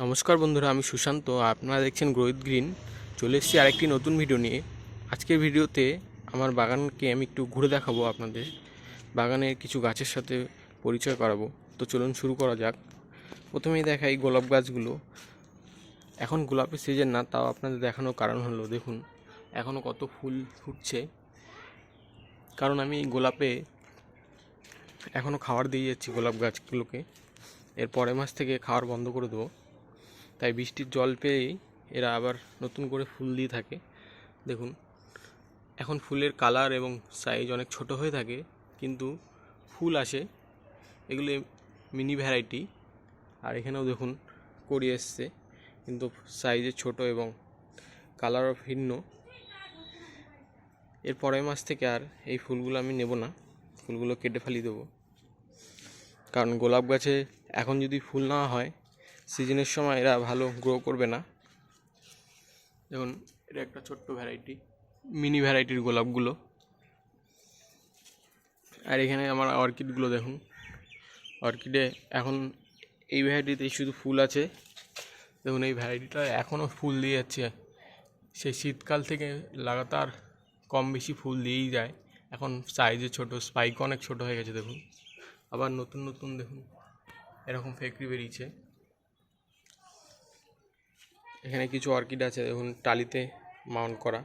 নমস্কার বন্ধুরা, আমি সুশান্ত, আপনারা দেখছেন গ্রোহিত গ্রিন। চলে এসেছি আরেকটি নতুন ভিডিও নিয়ে। আজকের ভিডিওতে আমার বাগানকে আমি একটু ঘুরে দেখাবো আপনাদের। বাগানের কিছু গাছের সাথে পরিচয় করাবো। তো চলুন শুরু করা যাক। প্রথমেই দেখাই গোলাপ গাছগুলো। এখন গোলাপের সিজন না, তাও আপনাদের দেখানোর কারণ হলো, দেখুন এখনও কত ফুল ফুটছে। কারণ আমি গোলাপে এখনও খাবার দিয়ে যাচ্ছি গোলাপ গাছগুলোকে। এর পরের মাস থেকে খাওয়ার বন্ধ করে দেবো। তাই বৃষ্টির জল পেয়েই এরা আবার নতুন করে ফুল দিয়ে থাকে। দেখুন, এখন ফুলের কালার এবং সাইজ অনেক ছোট হয়ে থাকে, কিন্তু ফুল আসে। এগুলো মিনি ভ্যারাইটি আর এখানেও দেখুন করি এসছে, কিন্তু সাইজে ছোট এবং কালারও ভিন্ন। এর পরের মাস থেকে আর এই ফুলগুলো আমি নেব না। ফুলগুলো কেটে ফেলি দেবো। কারণ গোলাপ গাছে এখন যদি ফুল না হয় সিজনের সময় এরা ভালো গ্রো করবে না। দেখুন এটা একটা ছোট্ট ভ্যারাইটি মিনি ভ্যারাইটির গোলাপগুলো। আর এখানে আমার অর্কিডগুলো দেখুন। অর্কিডে এখন এই ভ্যারাইটিতে শুধু ফুল আছে। দেখুন, এই ভ্যারাইটিটা এখনও ফুল দিয়ে যাচ্ছে। সেই শীতকাল থেকে লাগাতার কম বেশি ফুল দিয়েই যায়। এখন সাইজে ছোট স্পাইক অনেক ছোট হয়ে গেছে, দেখুন। আবার নতুন নতুন, দেখুন। এরকম ফ্যাক্টরি বেরিয়েছে। এখানে কিছু অর্কিড আছে, দেখুন, টালিতে মাউন্ট করা।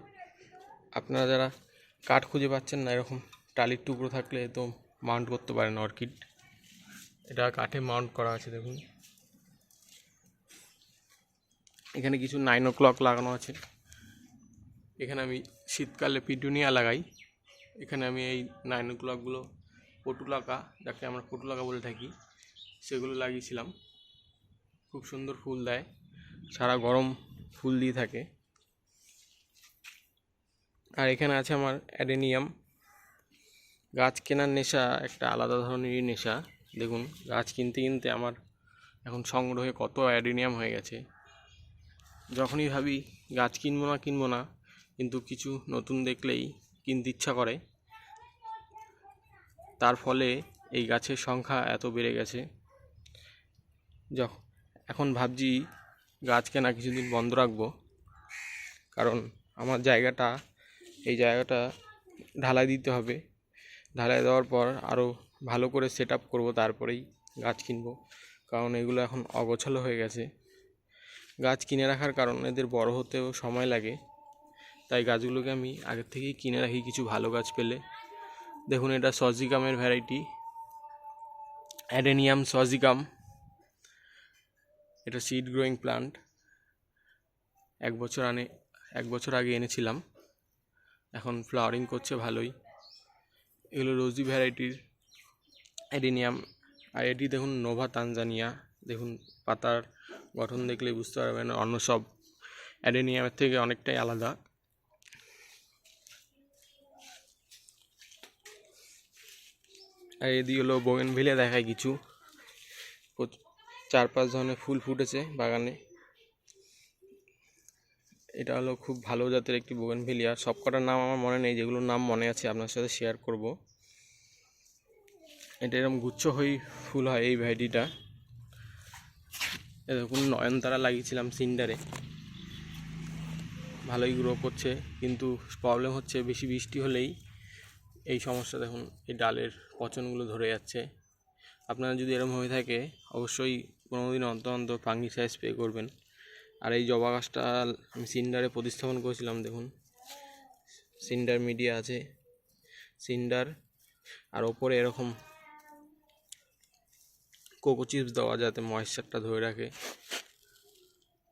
আপনারা যারা কাঠ খুঁজে পাচ্ছেন না, এরকম টালির টুকরো থাকলে তো মাউন্ট করতে পারেন অর্কিড। এটা কাঠে মাউন্ট করা আছে, দেখুন। এখানে কিছু নাইন ও ক্লক লাগানো আছে। এখানে আমি শীতকালে পিটুনিয়া লাগাই। এখানে আমি এই নাইন ও ক্লকগুলো, পটুলাকা, যাকে আমরা পটুলাকা বলে থাকি, সেগুলো লাগিয়েছিলাম। খুব সুন্দর ফুল দেয়। সারা গরম ফুল দিয়ে থাকে। আর এখানে আছে আমার অ্যাডেনিয়াম। গাছ কেনার নেশা একটা আলাদা ধরনেরই নেশা। দেখুন, গাছ কিনতে কিনতে আমার এখন সংগ্রহে কত অ্যাডেনিয়াম হয়ে গেছে। যখনই ভাবি গাছ কিনবো না কিনবো না, কিন্তু কিছু নতুন দেখলেই কিনতে ইচ্ছা করে। তার ফলে এই গাছের সংখ্যা এত বেড়ে গেছে। যখন এখন ভাবছি গাছ কেনা কিছুদিন বন্ধ রাখব। কারণ আমার জায়গাটা, এই জায়গাটা ঢালাই দিতে হবে। ঢালাই দেওয়ার পর আরও ভালো করে সেট আপ করব, তারপরেই গাছ কিনবো। কারণ এগুলো এখন অগোছালো হয়ে গেছে। গাছ কিনে রাখার কারণ এদের বড় হতেও সময় লাগে। তাই গাছগুলোকে আমি আগের থেকেই কিনে রাখি কিছু ভালো গাছ পেলে। দেখুন এটা সজিকামের ভ্যারাইটি অ্যাডেনিয়াম সজিকাম। এটা সিড গ্রোয়িং প্লান্ট এক বছর আনে, এক বছর আগে এনেছিলাম। এখন ফ্লাওয়ারিং করছে ভালোই। এগুলো রোজি ভ্যারাইটির অ্যাডেনিয়াম আর এটি দেখুন নোভা তানজানিয়া দেখুন পাতার গঠন দেখলে বুঝতে পারবেন, অন্য সব অ্যাডেনিয়ামের থেকে অনেকটাই আলাদা। আর এদিকে হলো বোগেন ভিলে দেখায় কিছু। চার পাঁচ ধরনের ফুল ফুটেছে বাগানে। এটা হলো খুব ভালো জাতের একটি বোগেন ভিলিয়া সব কটার নাম আমার মনে নেই, যেগুলোর নাম মনে আছে, আপনার সাথে শেয়ার করব। এটা এরকম গুচ্ছ হয়ে ফুল হয় এই ভ্যারাইটিটা এ দেখুন, নয়নতারা লাগিয়েছিলাম সিন্ডারে। ভালোই গ্রো করছে, কিন্তু প্রবলেম হচ্ছে বেশি বৃষ্টি হলেই। এই সমস্যা দেখুন, এই ডালের পচনগুলো ধরে যাচ্ছে। আপনারা যদি এরকম হয়ে থাকে, অবশ্যই কোনো দিন অন্তর অন্তর ফাঙ্গিসাইড স্প্রে করবেন। আর এই জবা গাছটা আমি সিন্ডারে প্রতিস্থাপন করেছিলাম, দেখুন। সিন্ডার মিডিয়া আছে। সিন্ডার আর ওপরে এরকম কোকো চিপস দেওয়া যাতে ময়েশ্চারটা ধরে রাখে।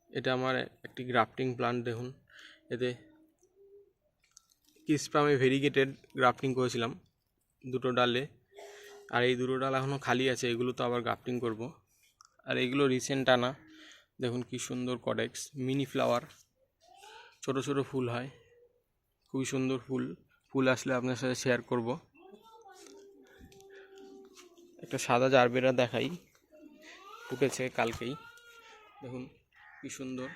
এটা আমার একটি গ্রাফটিং প্লান্ট দেখুন। এতে কিসপ্রামে ভেরিগেটেড গ্রাফটিং করেছিলাম দুটো ডালে। আর এই দুটো ডাল এখনও খালি আছে, এগুলো তো আবার গ্রাফটিং করব। আর এগুলো রিসেন্ট আনা। দেখুন কি সুন্দর কডেক্স মিনি ফ্লাওয়ার ছোট ছোট ফুল হয়। খুবই সুন্দর ফুল ফুল আসলে আপনার সাথে শেয়ার করব। একটা সাদা জারবেরা দেখাই, ফুটেছে কালকেই। দেখুন কি সুন্দর,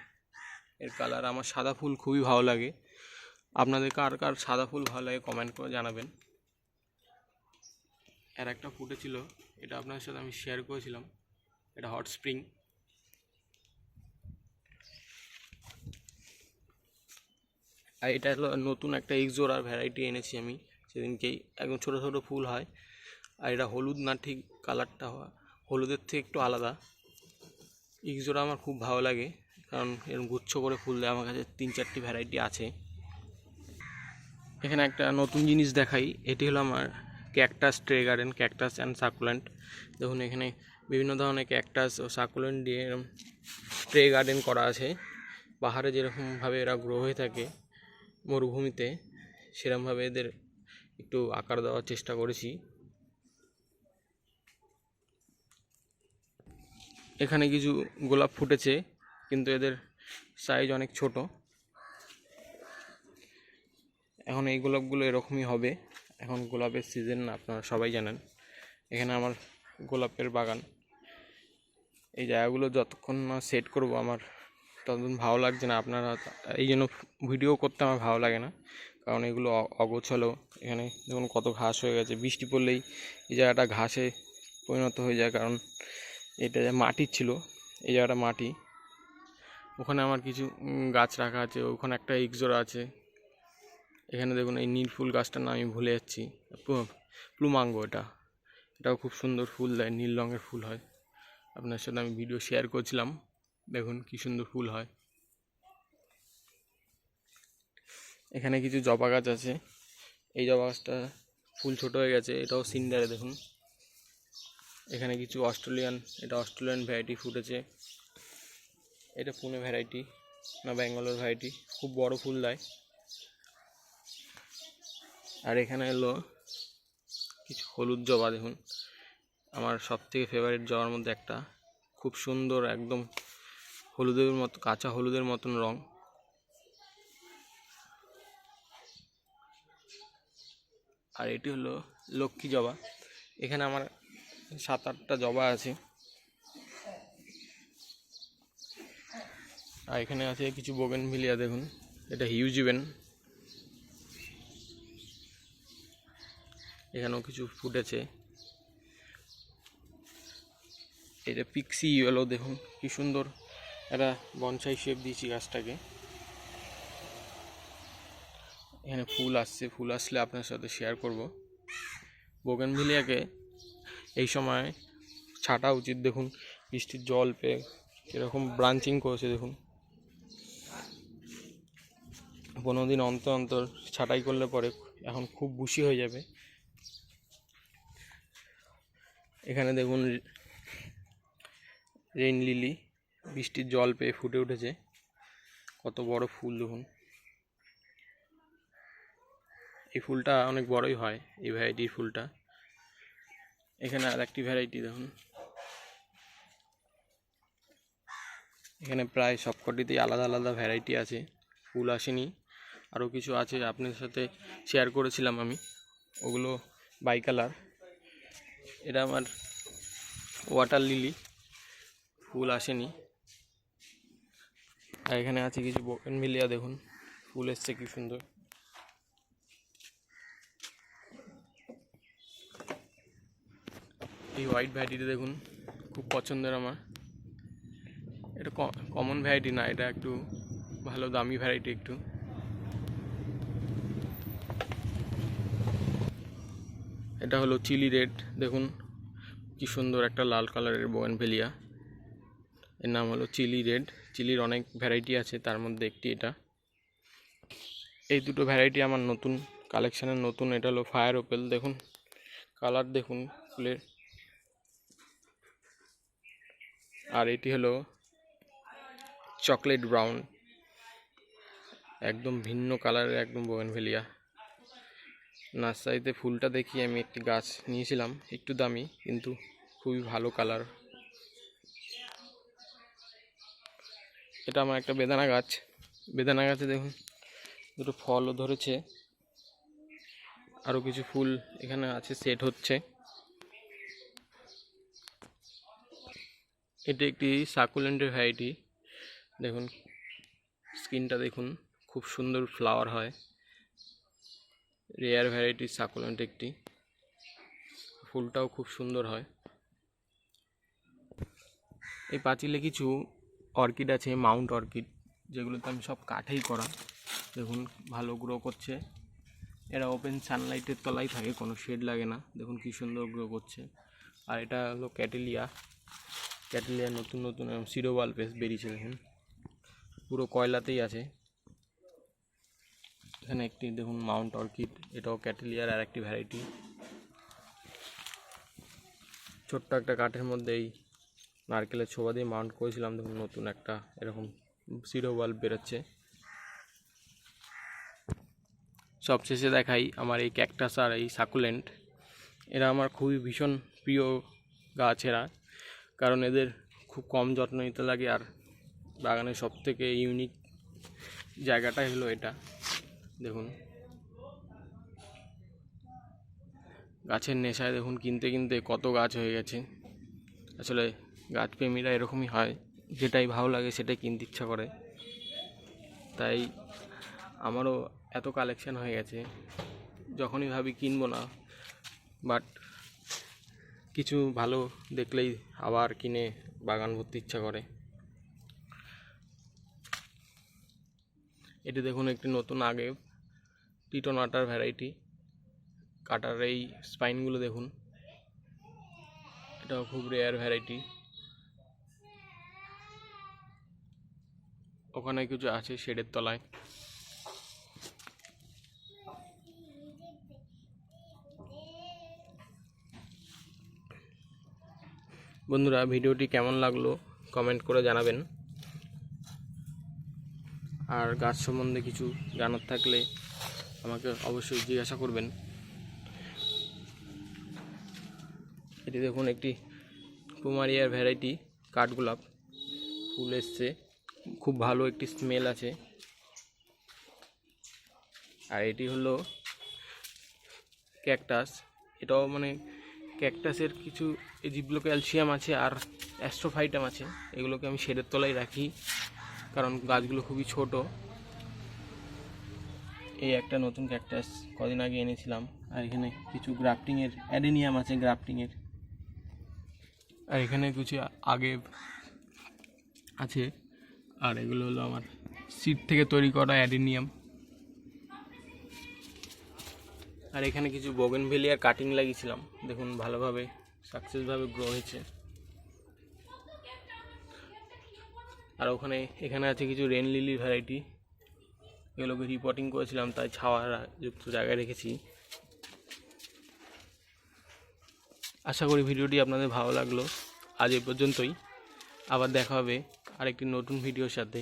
এর কালার আমার সাদা ফুল খুবই ভালো লাগে। আপনাদের কার কার সাদা ফুল ভালো লাগে কমেন্ট করে জানাবেন। আর একটা ফুটেছিল, এটা আপনার সাথে আমি শেয়ার করেছিলাম। এটা হট স্প্রিং। আর এটা হলো নতুন একটা এক্সোরার ভ্যারাইটি এনেছি আমি, সেদিনকেই একদম ছোটো ছোটো ফুল হয়। আর এটা হলুদ না ঠিক কালারটা হলুদের থেকে একটু আলাদা। ইক্সোরা আমার খুব ভালো লাগে, কারণ এরকম গুচ্ছ করে ফুল দেয়, আমার কাছে তিন চারটি ভ্যারাইটি আছে। এখানে একটা নতুন জিনিস দেখাই, এটি হলো আমার cactus tray garden, cactus and succulent দেখুন এখানে বিভিন্ন ধরনের ক্যাকটাস ও সাকুলেন্ট দিয়ে ট্রে গার্ডেন করা আছে। পাহাড়ে যেরকমভাবে এরা গ্রো হয়ে থাকে মরুভূমিতে সেরকমভাবে এদের একটু আকার দেওয়ার চেষ্টা করেছি। এখানে কিছু গোলাপ ফুটেছে, কিন্তু এদের সাইজ অনেক ছোট। এখন এই গোলাপগুলো এরকমই হবে। এখন গোলাপের সিজন আপনারা সবাই জানেন। এখানে আমার গোলাপের বাগান। এই জায়গাগুলো যতক্ষণ না সেট করব আমার ততক্ষণ ভালো লাগছে না। আপনারা এই জন্য ভিডিও করতে আমার ভালো লাগে না। কারণ এগুলো অগোছালো। এখানে দেখুন কত ঘাস হয়ে গেছে। বৃষ্টি পড়লেই এই জায়গাটা ঘাসে পরিণত হয়ে যায়। কারণ এটা যে মাটির ছিল, এই জায়গাটা মাটি। ওখানে আমার কিছু গাছ রাখা আছে। ওখানে একটা ইকজোর আছে। এখানে দেখুন এই নীল ফুল গাছটার নাম আমি ভুলে যাচ্ছি। প্লু- প্লুমাঙ্গো এটা। এটাও খুব সুন্দর ফুল দেয়। নীল রঙের ফুল হয়। আপনার সাথে আমি ভিডিও শেয়ার করছিলাম। দেখুন কি সুন্দর ফুল হয়। এখানে কিছু জবা গাছ আছে। এই জবা গাছটা ফুল ছোট হয়ে গেছে, এটাও সিন্ডারে দেখুন। এখানে কিছু অস্ট্রেলিয়ান, এটা অস্ট্রেলিয়ান ভ্যারাইটি ফুটেছে এটা পুনে ভ্যারাইটি না ব্যাঙ্গালোর ভ্যারাইটি খুব বড় ফুল দেয়। আর এখানে এলো কিছু হলুদ জবা দেখুন। আমার সব থেকে ফেভারিট জবার মধ্যে একটা। খুব সুন্দর, একদম হলুদের মতো, কাঁচা হলুদের মতন রং। আর এটি হলো লক্ষ্মী জবা। এখানে আমার সাত আটটা জবা আছে। আর এখানে আছে কিছু বোগেন ভিলিয়া, দেখুন। এটা হিউজ ইভেন এখানেও কিছু ফুটেছে। এটা পিক্সি ইয়েলো দেখুন, কি সুন্দর একটা বনসাই শেপ দিয়েছি গাছটাকে। এখানে ফুল আসছে, ফুল আসলে আপনার সাথে শেয়ার করব। বোগেনভিলিয়াকে এই সময় ছাটা উচিত, দেখুন, বৃষ্টির জল পেয়ে কীরকম ব্রাঞ্চিং করেছে, দেখুন। পনেরো দিন অন্তর অন্তর ছাটাই করলে পরে এখন খুব বুশি হয়ে যাবে। এখানে দেখুন রেইন লিলি, বৃষ্টির জল পেয়ে ফুটে উঠেছে। কত বড় ফুল দেখুন। এই ফুলটা অনেক বড়ই হয়, এই ভ্যারাইটির ফুলটা। এখানে আর একটি ভ্যারাইটি দেখুন। এখানে প্রায় সবকটিতেই আলাদা আলাদা ভ্যারাইটি আছে। ফুল আসেনি। আরও কিছু আছে আপনার সাথে শেয়ার করেছিলাম আমি। ওগুলো বাই কালার এটা আমার ওয়াটার লিলি ফুল আসেনি। আর এখানে আছে কিছু বকেন মিলিয়া দেখুন, ফুল এসছে কি সুন্দর। এই হোয়াইট ভ্যারাইটিটা দেখুন, খুব পছন্দের আমার। এটা কমন ভ্যারাইটি না, এটা একটু ভালো দামি ভ্যারাইটি একটু। এটা হলো চিলি রেড দেখুন, কি সুন্দর একটা লাল কালারের বোয়েনভেলিয়া এর নাম হলো চিলি রেড। চিলির অনেক ভ্যারাইটি আছে, তার মধ্যে একটি এটা। এই দুটো ভ্যারাইটি আমার নতুন কালেকশানের নতুন এটা হলো ফায়ার ওপেল দেখুন। কালার দেখুন ফুলের। আর এটি হলো চকলেট ব্রাউন একদম ভিন্ন কালারের একদম বোয়েনভেলিয়া নার্সারিতে ফুলটা দেখি, আমি একটি গাছ নিয়েছিলাম, একটু দামি, কিন্তু খুবই ভালো কালার এটা আমার একটা বেদানা গাছ। বেদানা গাছে দেখুন, দুটো ফলও ধরেছে। আরও কিছু ফুল এখানে আছে সেট হচ্ছে। এটি একটি সাকুলেন্টের ভ্যারাইটি দেখুন, স্কিনটা দেখুন, খুব সুন্দর ফ্লাওয়ার হয়। রেয়ার ভ্যারাইটি সাকুলেন্ট একটি। ফুলটাও খুব সুন্দর হয়। এই পাঁচিলে কিছু অর্কিড আছে, মাউন্ট অর্কিড, যেগুলোতে আমি সব কাঠেই করা। দেখুন, ভালো গ্রো করছে। এরা ওপেন সানলাইটের তলায় থাকে, কোনো শেড লাগে না। দেখুন কী সুন্দর গ্রো করছে। আর এটা হলো ক্যাটেলিয়া ক্যাটেলিয়া নতুন নতুন সিরো বাল্বেস বেরিয়েছে, দেখুন। পুরো কয়লাতেই আছে। এখানে একটি, দেখুন, মাউন্ট অর্কিড, এটাও ক্যাটেলিয়ার আর একটি ভ্যারাইটি ছোট্ট একটা কাঠের মধ্যে এই নারকেলের ছোবা দিয়ে মাউন্ট করেছিলাম। দেখুন, নতুন একটা এরকম সিরো বাল্ব বেরোচ্ছে। সবশেষে দেখাই আমার এই ক্যাকটাস আর এই সাকুলেন্ট এরা আমার খুবই ভীষণ প্রিয় গাছ এরা কারণ এদের খুব কম যত্ন নিতে লাগে আর বাগানের সব থেকে ইউনিক জায়গাটাই হলো এটা। দেখুন, গাছের নেশায় দেখুন, কিনতে কিনতে কত গাছ হয়ে গেছে। আসলে গাছপ্রেমীরা এরকমই হয়, যেটাই ভালো লাগে সেটাই কিনতে ইচ্ছা করে। তাই আমারও এত কালেকশান হয়ে গেছে, যখনই ভাবি কিনবো না বাট কিছু ভালো দেখলেই আবার কিনে বাগান ভর্তি ইচ্ছা করে। এটি দেখুন একটি নতুন আগে টিটোনাটার ভ্যারাইটি কাটার এই স্পাইনগুলো দেখুন। এটাও খুব রেয়ার ভ্যারাইটি ওখানে কিছু আছে শেডের তলায়। বন্ধুরা, ভিডিওটি কেমন লাগল কমেন্ট করে জানাবেন। আর গাছ সম্বন্ধে কিছু জানার থাকলে আমাকে অবশ্যই জিজ্ঞাসা করবেন। এটি দেখুন একটি পুমারিয়ার ভ্যারাইটি কাঠগোলাপ। ফুল এসছে। খুব ভালো একটি স্মেল আছে। আর এটি হলো ক্যাকটাস এটাও মানে ক্যাকটাসের কিছু জিবলো ক্যালসিয়াম আছে আর অ্যাস্ট্রোফাইটাম আছে, এগুলোকে আমি শেডের তলায় রাখি, কারণ গাছগুলো খুবই ছোট। এই একটা নতুন ক্যাকটাস কদিন আগে এনেছিলাম, আর এখানে কিছু গ্রাফটিংয়ের অ্যাডেনিয়াম আছে গ্রাফটিংয়ের আর এখানে কিছু আগে আছে আর এগুলো হলো আমার সিট থেকে তৈরি করা অ্যাডেনিয়াম। আর এখানে কিছু বোগেনভেলিয়ার কাটিং লাগিয়েছিলাম। দেখুন, ভালোভাবে সাকসেসভাবে গ্রো হয়েছে। আর ওখানে, এখানে আছে কিছু রেন লিলি ভ্যারাইটি এগুলোকে রিপোর্টিং করেছিলাম, তাই ছাওয়া যুক্ত জায়গায় রেখেছি। আশা করি ভিডিওটি আপনাদের ভালো লাগল। আজ এ পর্যন্তই। আবার দেখা হবে আরেকটি নতুন ভিডিওর সাথে।